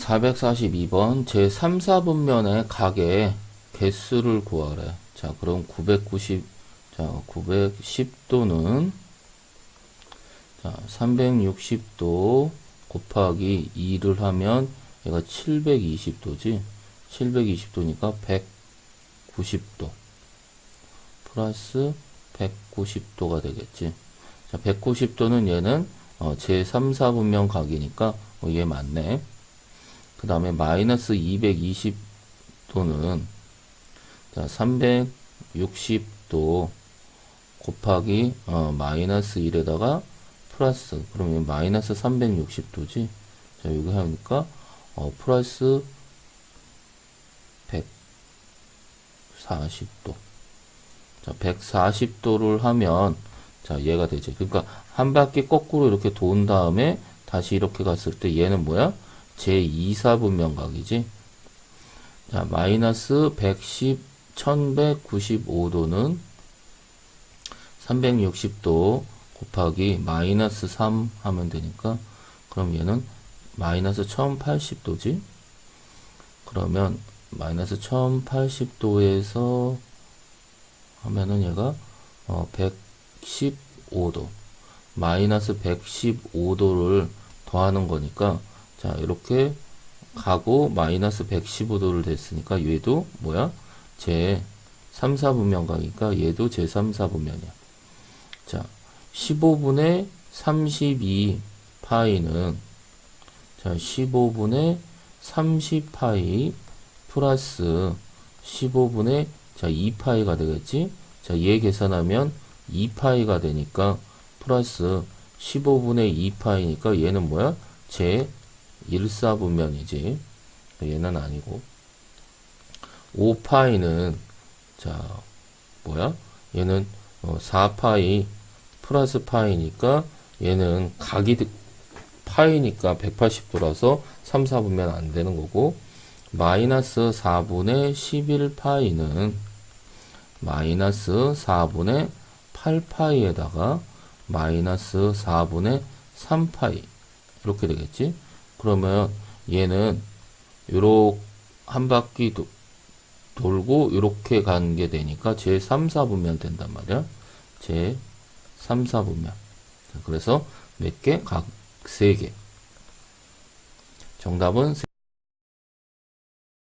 442번 제3, 4분면의 각의 개수를 구하래. 자, 그럼 990, 자, 910도는 자, 360도 곱하기 2를 하면 얘가 720도지. 720도니까 190도 플러스 190도가 되겠지. 자, 190도는 얘는 어, 제3, 4분면 각이니까 어, 얘 맞네. 그 다음에 마이너스 220도는 자, 360도 곱하기 어, 마이너스 1에다가 플러스 그러면 마이너스 360도지. 자, 여기 하니까 어, 플러스 140도. 자, 140도를 하면 자, 얘가 되지. 그러니까 한 바퀴 거꾸로 이렇게 돈 다음에 다시 이렇게 갔을 때 얘는 뭐야? 제2사분면각이지. 자, 마이너스 110, 1195도는 360도 곱하기 마이너스 3 하면 되니까 그럼 얘는 마이너스 1080도지. 그러면 마이너스 1080도에서 하면은 얘가 어 115도 마이너스 115도를 더하는 거니까 자 이렇게 가고 마이너스 115도를 됐으니까 얘도 뭐야? 제 3, 4분면각이니까 얘도 제 3, 4분면이야. 자 15분의 32 파이는 자 15분의 30 파이 플러스 15분의 자 2파이가 되겠지? 자 얘 계산하면 2파이가 되니까 플러스 15분의 2파이니까 얘는 뭐야? 제 1사분면이지. 얘는 아니고. 5파이는 자 뭐야? 얘는 어, 4파이 플러스 파이니까 얘는 각이 드- 파이니까 180도라서 3, 4분면 안 되는 거고 마이너스 4분의 11파이는 마이너스 4분의 8파이에다가 마이너스 4분의 3파이. 이렇게 되겠지 그러면 얘는 요렇게 한 바퀴 도, 돌고 이렇게 간 게 되니까 제 3, 4분면 된단 말이야. 제 3, 4분면. 그래서 몇 개? 각 3개. 정답은